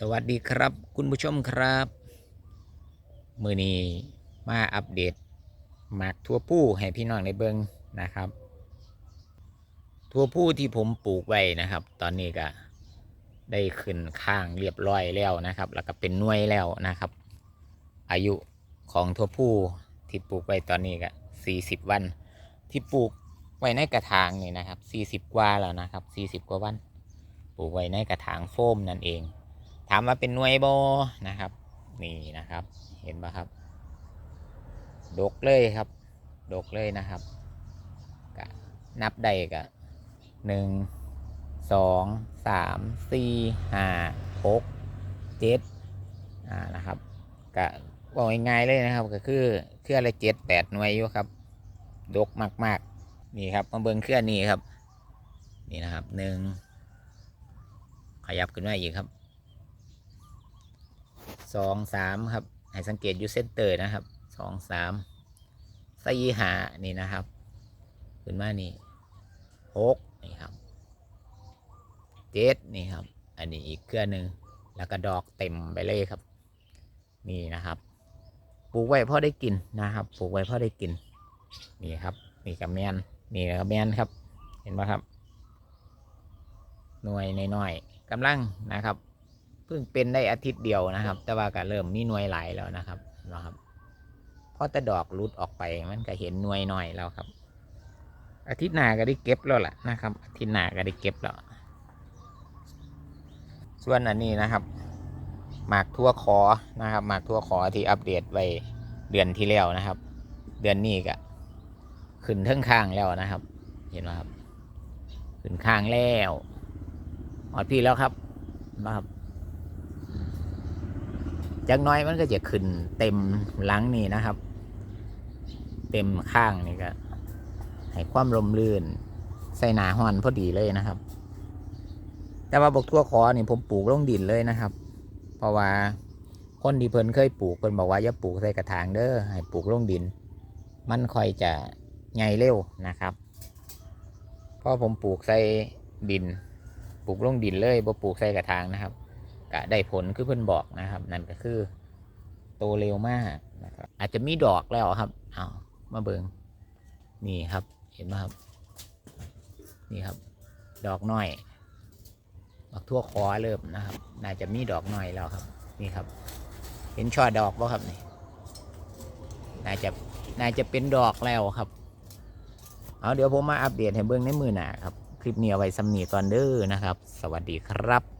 สวัสดีครับ คุณผู้ชมครับ มือนี้มาอัปเดตหมากทั่วผู้ให้พี่น้องในเบิงนะครับ ทั่วผู้ที่ผมปลูกไว้นะครับ ตอนนี้ก็ได้ขึ้นข้างเรียบร้อยแล้วนะครับ แล้วก็เป็นน่วยแล้วนะครับ อายุของทั่วผู้ที่ปลูกไว้ตอนนี้ก็สี่สิบวัน ที่ปลูกไว้ในกระถางนี่นะครับสี่สิบกว่าแล้วนะครับสี่สิบกว่าวัน ปลูกไว้ในกระถางโฟมนั่นเอง ถามว่าเป็นหน่วยโบนะครับ นี่นะครับ เห็นปะครับ ดกเลยครับ ดกเลยนะครับกะนับได้กะหนึ่งสองสามสี่ห้าหกเจ็ดอ่านะครับกะบอกง่ายๆเลยนะครับ ก็คือเครื่อละเจ็ดแปดหน่วยอยู่ครับ ดกมากๆนี่ครับมาเบิ้งเครื่อนี้ครับ นี่นะครับหนึ่งขยับขึ้นมาอีกครับ สองสามครับ ให้สังเกตอยู่เซนเตอร์นะครับสองสามสี่หานี่นะครับขึ้นมานี่หกนี่ครับเจ็ดนี่ครับ อันนี้อีกเครื่อหนึ่งแล้วก็ดอกเต็มไปเลยครับ นี่นะครับปลูกไว้พ่อได้กินนะครับปลูกไว้พ่อได้กิน นี่ครับ นี่กับแมนนี่กับแมนครับ เห็นไหมครับ หน่วยน้อยๆกำลังนะครับ เพิ่งเป็นได้อาทิตย์เดียวนะครับ แต่ว่าก็เริ่มมีหน่วยหลายแล้วนะครับนะครับเพราะแต่ดอกรุดออกไปมันก็เห็นหน่วยหน่อยแล้วครับ อาทิตย์หน้าก็ได้เก็บแล้วล่ะนะครับ อาทิตย์หน้าก็ได้เก็บแล้ว ส่วนอันนี้นะครับ หมากทั่วคอนะครับ หมากทั่วคอที่อัปเดตไว้เดือนที่แล้วนะครับ เดือนนี้ก็ขึ้นเทั้งข้างแล้วนะครับ เห็นไหมครับ ขึ้นข้างแล้วหอดพี่แล้วครับนะครับ จากน้อยมันก็จะขึ้นเต็มหลังนี่นะครับ เต็มข้างนี่ก็ให้ความลมลื่น ใส่หนาหอนพอดีเลยนะครับ แต่ว่าบกทั่วคอนี่ผมปลูกลงดินเลยนะครับ เพราะว่าคนที่เพิ่นเคยปลูกเพิ่นบอกว่าอย่าปลูกใส่กระถางเด้อให้ปลูกลงดิน มันค่อยจะใหญ่เร็วนะครับเพราะผมปลูกใส่ดิน ปลูกลงดินเลยบ่ปลูกใส่กระถางนะครับ ก็ได้ผลคือเพื่อนบอกนะครับ นั่นก็คือ โตเร็วมากนะครับ อาจจะมีดอกแล้วครับเอามาเบิงนี่ครับ เห็นไหมครับ นี่ครับ ดอกน้อยดอกทั่วคอเริ่มนะครับ น่าจะมีดอกน้อยแล้วครับ นี่ครับ เห็นช่อดอกบ่ครับนี่น่าจะน่าจะเป็นดอกแล้วครับ เอาเดี๋ยวผมมาอัปเดตให้เบิ้งในมือหนาครับ คลิปนี้เอาไว้สำนีก่อนเด้อนะครับ สวัสดีครับ